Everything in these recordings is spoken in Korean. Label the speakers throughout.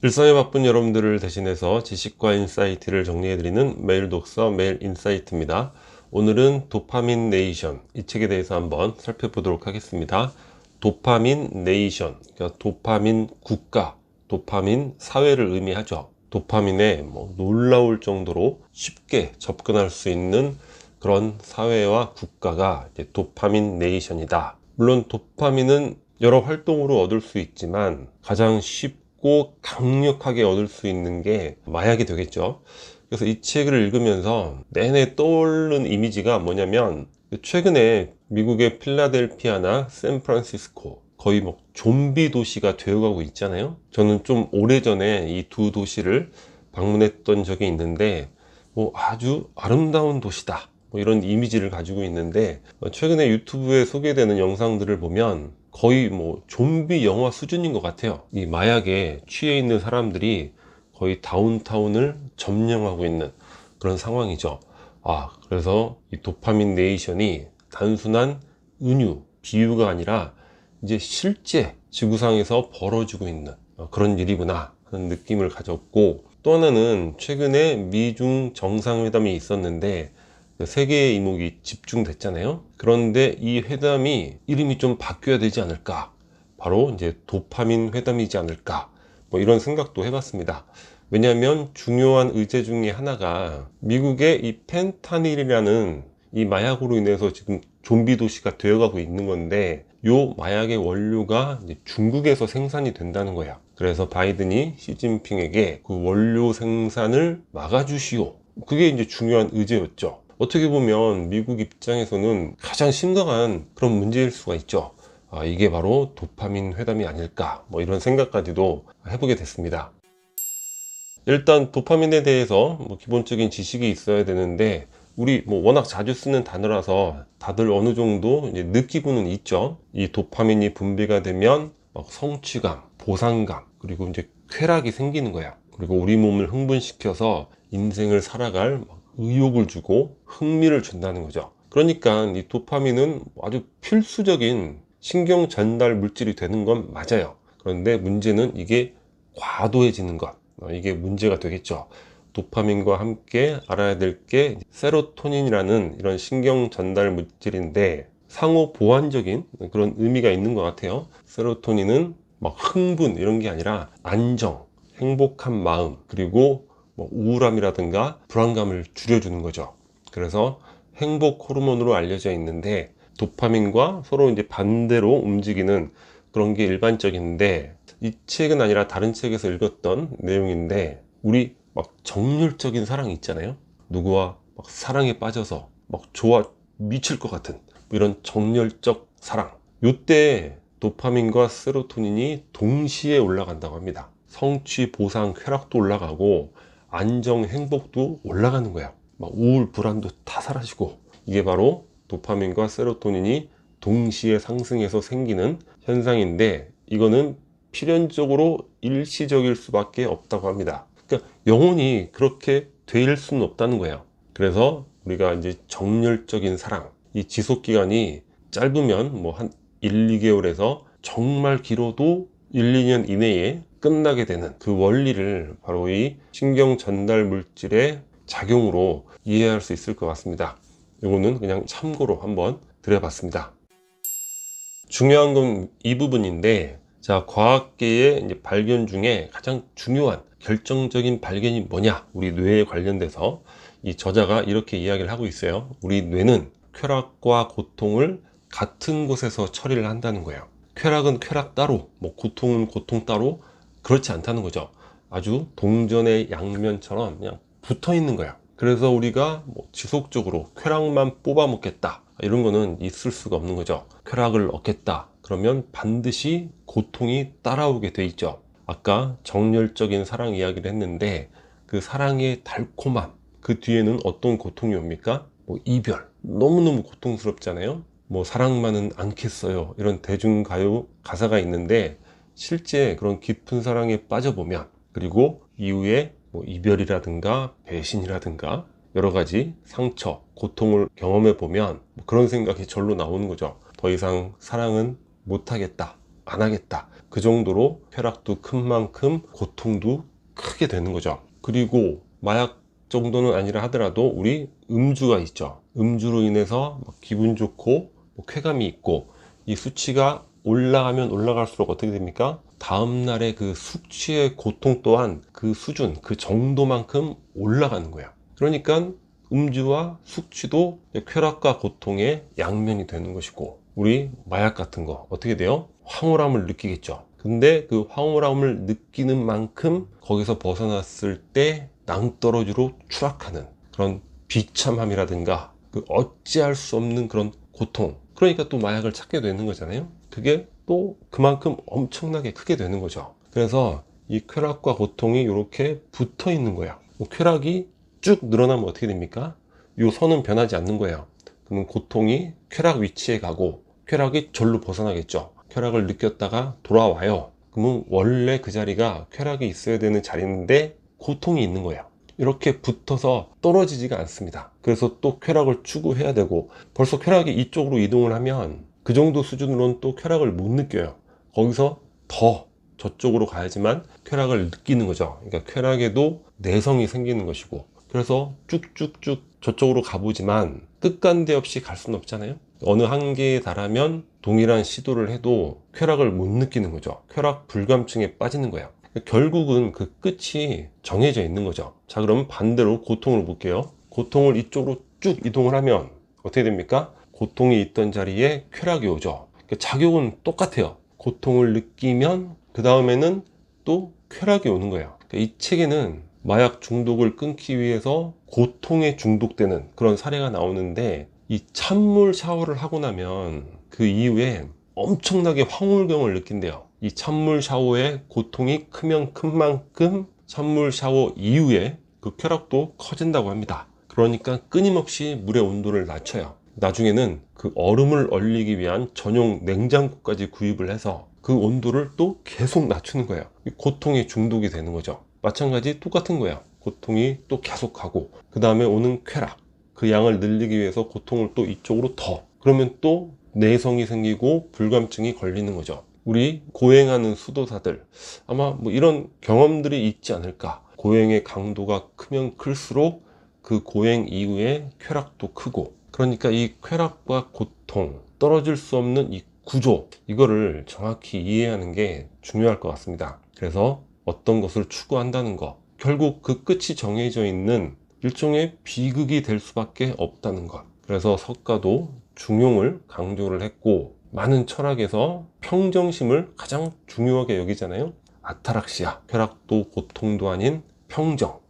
Speaker 1: 일상에 바쁜 여러분들을 대신해서 지식과 인사이트를 정리해드리는 매일 독서 매일 인사이트입니다. 오늘은 도파민 네이션 이 책에 대해서 한번 살펴보도록 하겠습니다. 도파민 네이션, 그러니까 도파민 국가, 도파민 사회를 의미하죠. 도파민에 뭐 놀라울 정도로 쉽게 접근할 수 있는 그런 사회와 국가가 도파민 네이션이다. 물론 도파민은 여러 활동으로 얻을 수 있지만 가장 쉽 고 강력하게 얻을 수 있는 게 마약이 되겠죠. 그래서 이 책을 읽으면서 내내 떠오르는 이미지가 뭐냐면 최근에 미국의 필라델피아나 샌프란시스코 거의 뭐 좀비 도시가 되어가고 있잖아요. 저는 좀 오래전에 이 두 도시를 방문했던 적이 있는데 뭐 아주 아름다운 도시다. 뭐 이런 이미지를 가지고 있는데 최근에 유튜브에 소개되는 영상들을 보면 거의 뭐 좀비 영화 수준인 것 같아요. 이 마약에 취해 있는 사람들이 거의 다운타운을 점령하고 있는 그런 상황이죠. 아, 그래서 이 도파민 네이션이 단순한 은유, 비유가 아니라 이제 실제 지구상에서 벌어지고 있는 그런 일이구나 하는 느낌을 가졌고 또 하나는 최근에 미중 정상회담이 있었는데 세 개의 이목이 집중됐잖아요. 그런데 이 회담이 이름이 좀 바뀌어야 되지 않을까? 바로 이제 도파민 회담이지 않을까? 뭐 이런 생각도 해봤습니다. 왜냐하면 중요한 의제 중에 하나가 미국의 이 펜타닐이라는 이 마약으로 인해서 지금 좀비 도시가 되어가고 있는 건데 요 마약의 원료가 중국에서 생산이 된다는 거야. 그래서 바이든이 시진핑에게 그 원료 생산을 막아주시오. 그게 이제 중요한 의제였죠. 어떻게 보면 미국 입장에서는 가장 심각한 그런 문제일 수가 있죠. 아, 이게 바로 도파민 회담이 아닐까 뭐 이런 생각까지도 해보게 됐습니다. 일단 도파민에 대해서 뭐 기본적인 지식이 있어야 되는데 우리 뭐 워낙 자주 쓰는 단어라서 다들 어느 정도 이제 느끼고는 있죠. 이 도파민이 분비가 되면 막 성취감, 보상감, 그리고 이제 쾌락이 생기는 거야. 그리고 우리 몸을 흥분시켜서 인생을 살아갈 의욕을 주고 흥미를 준다는 거죠. 그러니까 이 도파민은 아주 필수적인 신경 전달 물질이 되는 건 맞아요. 그런데 문제는 이게 과도해지는 것. 어, 이게 문제가 되겠죠. 도파민과 함께 알아야 될 게 세로토닌이라는 이런 신경 전달 물질인데 상호 보완적인 그런 의미가 있는 것 같아요. 세로토닌은 막 흥분 이런 게 아니라 안정, 행복한 마음, 그리고 뭐 우울함이라든가 불안감을 줄여주는 거죠. 그래서 행복 호르몬으로 알려져 있는데 도파민과 서로 이제 반대로 움직이는 그런 게 일반적인데 이 책은 아니라 다른 책에서 읽었던 내용인데 우리 막 정열적인 사랑이 있잖아요. 누구와 막 사랑에 빠져서 막 좋아 미칠 것 같은 이런 정열적 사랑. 요때 도파민과 세로토닌이 동시에 올라간다고 합니다. 성취, 보상, 쾌락도 올라가고 안정, 행복도 올라가는 거야. 막 우울, 불안도 다 사라지고 이게 바로 도파민과 세로토닌이 동시에 상승해서 생기는 현상인데 이거는 필연적으로 일시적일 수밖에 없다고 합니다. 그러니까 영원히 그렇게 될 수는 없다는 거예요. 그래서 우리가 이제 정열적인 사랑, 이 지속 기간이 짧으면 뭐 한 1, 2개월에서 정말 길어도 1, 2년 이내에 끝나게 되는 그 원리를 바로 이 신경 전달 물질의 작용으로 이해할 수 있을 것 같습니다. 이거는 그냥 참고로 한번 드려봤습니다. 중요한 건 이 부분인데, 자, 과학계의 발견 중에 가장 중요한 결정적인 발견이 뭐냐? 우리 뇌에 관련돼서 이 저자가 이렇게 이야기를 하고 있어요. 우리 뇌는 쾌락과 고통을 같은 곳에서 처리를 한다는 거예요. 쾌락은 쾌락 따로, 뭐 고통은 고통 따로 그렇지 않다는 거죠. 아주 동전의 양면처럼 그냥 붙어 있는 거야. 그래서 우리가 뭐 지속적으로 쾌락만 뽑아 먹겠다. 이런 거는 있을 수가 없는 거죠. 쾌락을 얻겠다. 그러면 반드시 고통이 따라오게 돼 있죠. 아까 정열적인 사랑 이야기를 했는데 그 사랑의 달콤함, 그 뒤에는 어떤 고통이 옵니까? 뭐 이별. 너무너무 고통스럽잖아요. 뭐 사랑만은 않겠어요. 이런 대중가요 가사가 있는데 실제 그런 깊은 사랑에 빠져보면 그리고 이후에 뭐 이별이라든가 배신이라든가 여러 가지 상처, 고통을 경험해 보면 뭐 그런 생각이 절로 나오는 거죠. 더 이상 사랑은 못하겠다, 안 하겠다. 그 정도로 쾌락도 큰 만큼 고통도 크게 되는 거죠. 그리고 마약 정도는 아니라 하더라도 우리 음주가 있죠. 음주로 인해서 뭐 기분 좋고 뭐 쾌감이 있고 이 수치가 올라가면 올라갈수록 어떻게 됩니까? 다음날의 그 숙취의 고통 또한 그 수준, 그 정도만큼 올라가는 거예요. 그러니까 음주와 숙취도 쾌락과 고통의 양면이 되는 것이고 우리 마약 같은 거 어떻게 돼요? 황홀함을 느끼겠죠. 근데 그 황홀함을 느끼는 만큼 거기서 벗어났을 때 낭떠러지로 추락하는 그런 비참함이라든가 그 어찌할 수 없는 그런 고통 그러니까 또 마약을 찾게 되는 거잖아요. 그게 또 그만큼 엄청나게 크게 되는 거죠. 그래서 이 쾌락과 고통이 이렇게 붙어 있는 거야 뭐 쾌락이 쭉 늘어나면 어떻게 됩니까? 이 선은 변하지 않는 거예요. 그러면 고통이 쾌락 위치에 가고 쾌락이 절로 벗어나겠죠. 쾌락을 느꼈다가 돌아와요. 그러면 원래 그 자리가 쾌락이 있어야 되는 자리인데 고통이 있는 거예요 이렇게 붙어서 떨어지지가 않습니다. 그래서 또 쾌락을 추구해야 되고 벌써 쾌락이 이쪽으로 이동을 하면 그 정도 수준으로는 또 쾌락을 못 느껴요. 거기서 더 저쪽으로 가야지만 쾌락을 느끼는 거죠. 그러니까 쾌락에도 내성이 생기는 것이고 그래서 쭉쭉쭉 저쪽으로 가보지만 끝간데 없이 갈 수는 없잖아요. 어느 한계에 달하면 동일한 시도를 해도 쾌락을 못 느끼는 거죠. 쾌락 불감증에 빠지는 거예요. 결국은 그 끝이 정해져 있는 거죠. 자, 그럼 반대로 고통을 볼게요. 고통을 이쪽으로 쭉 이동을 하면 어떻게 됩니까? 고통이 있던 자리에 쾌락이 오죠. 그러니까 작용은 똑같아요. 고통을 느끼면 그 다음에는 또 쾌락이 오는 거예요. 그러니까 이 책에는 마약 중독을 끊기 위해서 고통에 중독되는 그런 사례가 나오는데 이 찬물 샤워를 하고 나면 그 이후에 엄청나게 황홀경을 느낀대요. 이 찬물 샤워의 고통이 크면 큰 만큼 찬물 샤워 이후에 그 쾌락도 커진다고 합니다. 그러니까 끊임없이 물의 온도를 낮춰요. 나중에는 그 얼음을 얼리기 위한 전용 냉장고까지 구입을 해서 그 온도를 또 계속 낮추는 거예요. 고통에 중독이 되는 거죠. 마찬가지 똑같은 거예요. 고통이 또 계속하고 그 다음에 오는 쾌락 그 양을 늘리기 위해서 고통을 또 이쪽으로 더 그러면 또 내성이 생기고 불감증이 걸리는 거죠. 우리 고행하는 수도사들 아마 뭐 이런 경험들이 있지 않을까. 고행의 강도가 크면 클수록 그 고행 이후에 쾌락도 크고 그러니까 이 쾌락과 고통 떨어질 수 없는 이 구조 이거를 정확히 이해하는 게 중요할 것 같습니다. 그래서 어떤 것을 추구한다는 것 결국 그 끝이 정해져 있는 일종의 비극이 될 수밖에 없다는 것. 그래서 석가도 중용을 강조를 했고 많은 철학에서 평정심을 가장 중요하게 여기잖아요. 아타락시아, 쾌락도 고통도 아닌 평정.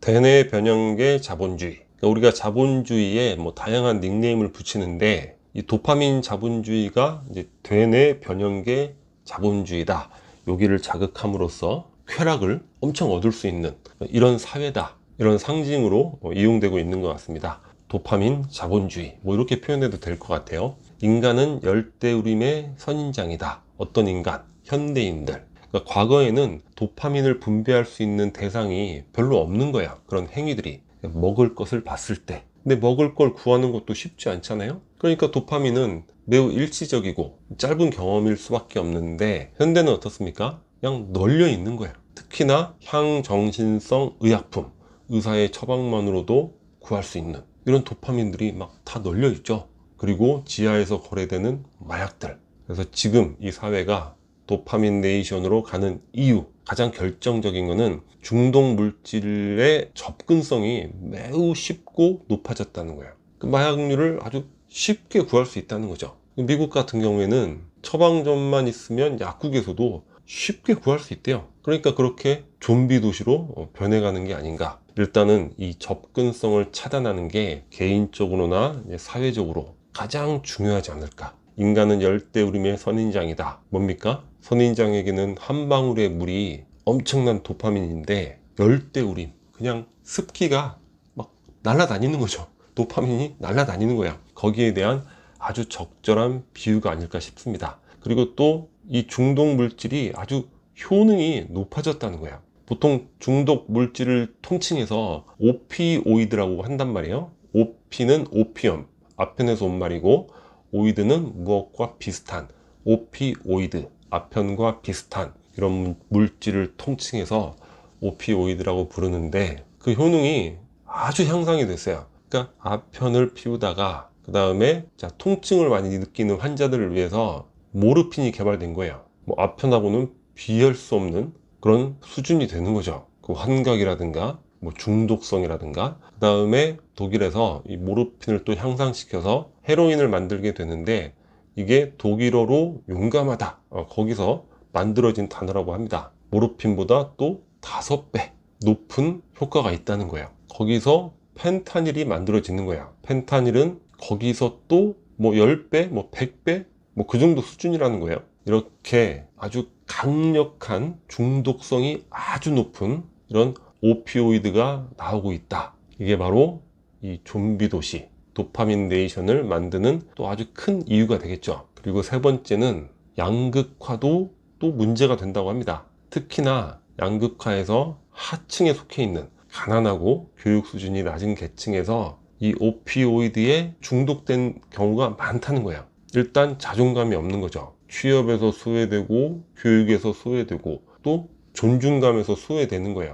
Speaker 1: 대내 변형계 자본주의. 그러니까 우리가 자본주의에 뭐 다양한 닉네임을 붙이는데 이 도파민 자본주의가 이제 되뇌 변형계 자본주의다. 여기를 자극함으로써 쾌락을 엄청 얻을 수 있는 이런 사회다. 이런 상징으로 이용되고 있는 것 같습니다. 도파민 자본주의 뭐 이렇게 표현해도 될 것 같아요. 인간은 열대우림의 선인장이다. 어떤 인간? 현대인들. 그러니까 과거에는 도파민을 분배할 수 있는 대상이 별로 없는 거야. 그런 행위들이. 먹을 것을 봤을 때. 근데 먹을 걸 구하는 것도 쉽지 않잖아요? 그러니까 도파민은 매우 일시적이고 짧은 경험일 수밖에 없는데 현대는 어떻습니까? 그냥 널려 있는 거예요. 특히나 향정신성 의약품, 의사의 처방만으로도 구할 수 있는 이런 도파민들이 막 다 널려 있죠. 그리고 지하에서 거래되는 마약들. 그래서 지금 이 사회가 도파민 네이션으로 가는 이유, 가장 결정적인 것은 중독 물질의 접근성이 매우 쉽고 높아졌다는 거예요. 그 마약류를 아주 쉽게 구할 수 있다는 거죠. 미국 같은 경우에는 처방전만 있으면 약국에서도 쉽게 구할 수 있대요. 그러니까 그렇게 좀비 도시로 변해가는 게 아닌가. 일단은 이 접근성을 차단하는 게 개인적으로나 사회적으로 가장 중요하지 않을까. 인간은 열대우림의 선인장이다. 뭡니까? 선인장에게는 한 방울의 물이 엄청난 도파민인데 열대우림, 그냥 습기가 막 날아다니는 거죠. 도파민이 날아다니는 거야. 거기에 대한 아주 적절한 비유가 아닐까 싶습니다. 그리고 또 이 중독 물질이 아주 효능이 높아졌다는 거야. 보통 중독 물질을 통칭해서 오피오이드라고 한단 말이에요. 오피는 오피엄, 앞편에서 온 말이고 오이드는 무엇과 비슷한 오피오이드, 아편과 비슷한 이런 물질을 통칭해서 오피오이드라고 부르는데 그 효능이 아주 향상이 됐어요. 그러니까 아편을 피우다가 그 다음에 자 통증을 많이 느끼는 환자들을 위해서 모르핀이 개발된 거예요. 뭐 아편하고는 비할 수 없는 그런 수준이 되는 거죠. 그 환각이라든가 뭐 중독성이라든가 그 다음에 독일에서 이 모르핀을 또 향상시켜서 헤로인을 만들게 되는데 이게 독일어로 용감하다 어, 거기서 만들어진 단어라고 합니다. 모르핀보다 또 다섯 배 높은 효과가 있다는 거예요. 거기서 펜타닐이 만들어지는 거야. 펜타닐은 거기서 또 뭐 10배, 뭐 100배, 뭐 그 정도 수준이라는 거예요. 이렇게 아주 강력한 중독성이 아주 높은 이런 오피오이드가 나오고 있다. 이게 바로 이 좀비 도시, 도파민 네이션을 만드는 또 아주 큰 이유가 되겠죠. 그리고 세 번째는 양극화도 또 문제가 된다고 합니다. 특히나 양극화에서 하층에 속해 있는 가난하고 교육 수준이 낮은 계층에서 이 오피오이드에 중독된 경우가 많다는 거예요. 일단 자존감이 없는 거죠. 취업에서 소외되고 교육에서 소외되고 또 존중감에서 소외되는 거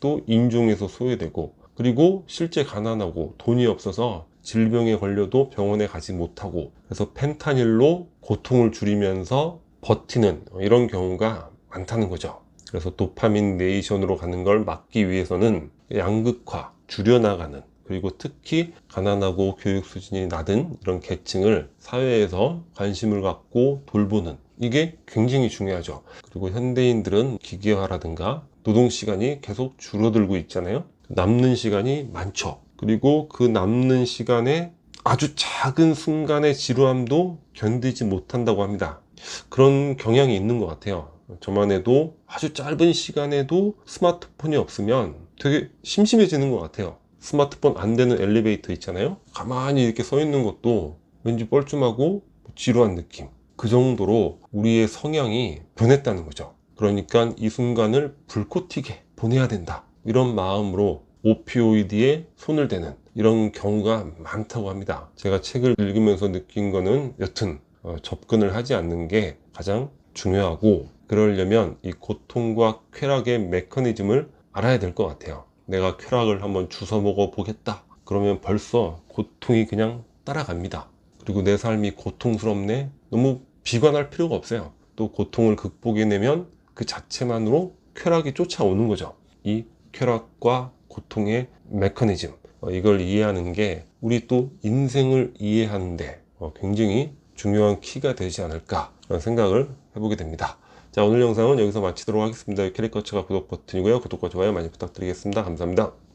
Speaker 1: 또 인종에서 소외되고 그리고 실제 가난하고 돈이 없어서 질병에 걸려도 병원에 가지 못하고 그래서 펜타닐로 고통을 줄이면서 버티는 이런 경우가 많다는 거죠. 그래서 도파민 네이션으로 가는 걸 막기 위해서는 양극화, 줄여나가는 그리고 특히 가난하고 교육 수준이 낮은 이런 계층을 사회에서 관심을 갖고 돌보는 이게 굉장히 중요하죠. 그리고 현대인들은 기계화라든가 노동 시간이 계속 줄어들고 있잖아요. 남는 시간이 많죠. 그리고 그 남는 시간에 아주 작은 순간의 지루함도 견디지 못한다고 합니다. 그런 경향이 있는 것 같아요. 저만 해도 아주 짧은 시간에도 스마트폰이 없으면 되게 심심해지는 것 같아요. 스마트폰 안 되는 엘리베이터 있잖아요. 가만히 이렇게 서 있는 것도 왠지 뻘쭘하고 지루한 느낌. 그 정도로 우리의 성향이 변했다는 거죠. 그러니까 이 순간을 불꽃 튀게 보내야 된다. 이런 마음으로 오피오이드에 손을 대는 이런 경우가 많다고 합니다. 제가 책을 읽으면서 느낀 거는 여튼 어, 접근을 하지 않는 게 가장 중요하고 그러려면 이 고통과 쾌락의 메커니즘을 알아야 될 것 같아요. 내가 쾌락을 한번 주워 먹어 보겠다. 그러면 벌써 고통이 그냥 따라갑니다. 그리고 내 삶이 고통스럽네. 너무 비관할 필요가 없어요. 또 고통을 극복해내면 그 자체만으로 쾌락이 쫓아오는 거죠. 이 쾌락과 고통의 메커니즘. 어, 이걸 이해하는 게 우리 또 인생을 이해하는데 어, 굉장히 중요한 키가 되지 않을까 라는 생각을 해보게 됩니다. 자 오늘 영상은 여기서 마치도록 하겠습니다. 캐릭터처가 구독 버튼이고요. 구독과 좋아요 많이 부탁드리겠습니다. 감사합니다.